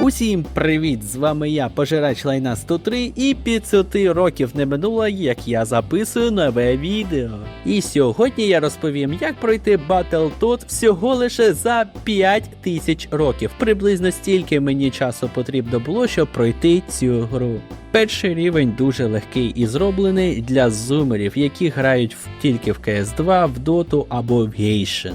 Усім привіт! З вами я, пожирач лайна 103, і 500 років не минуло, як я записую нове відео. І сьогодні я розповім, як пройти Battletoad всього лише за 5000 років. Приблизно стільки мені часу потрібно було, щоб пройти цю гру. Перший рівень дуже легкий і зроблений для зумерів, які грають в- тільки в CS2, в Dota або в Genshin.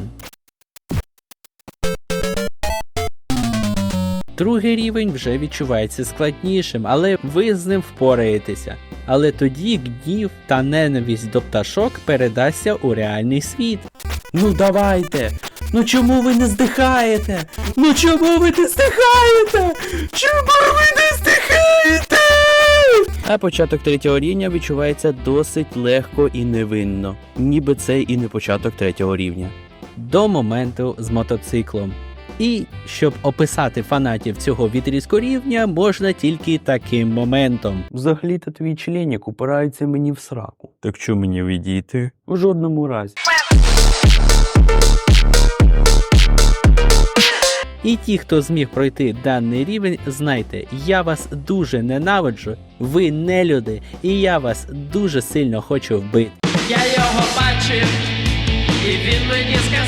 Другий рівень вже відчувається складнішим, але ви з ним впораєтеся. Але тоді гнів та ненависть до пташок передасться у реальний світ. Ну давайте! Ну чому ви не здихаєте? Ну чому ви не здихаєте? Чому ви не здихаєте? А початок третього рівня відчувається досить легко і невинно, ніби це і не початок третього рівня. До моменту з мотоциклом. І щоб описати фанатів цього відрізку рівня, можна тільки таким моментом. Взагалі-то твій членік упирається мені в сраку. Так що мені відійти? У жодному разі. І ті, хто зміг пройти даний рівень, знайте, я вас дуже ненавиджу, ви не люди, і я вас дуже сильно хочу вбити. Я його бачив, і він мені сказав,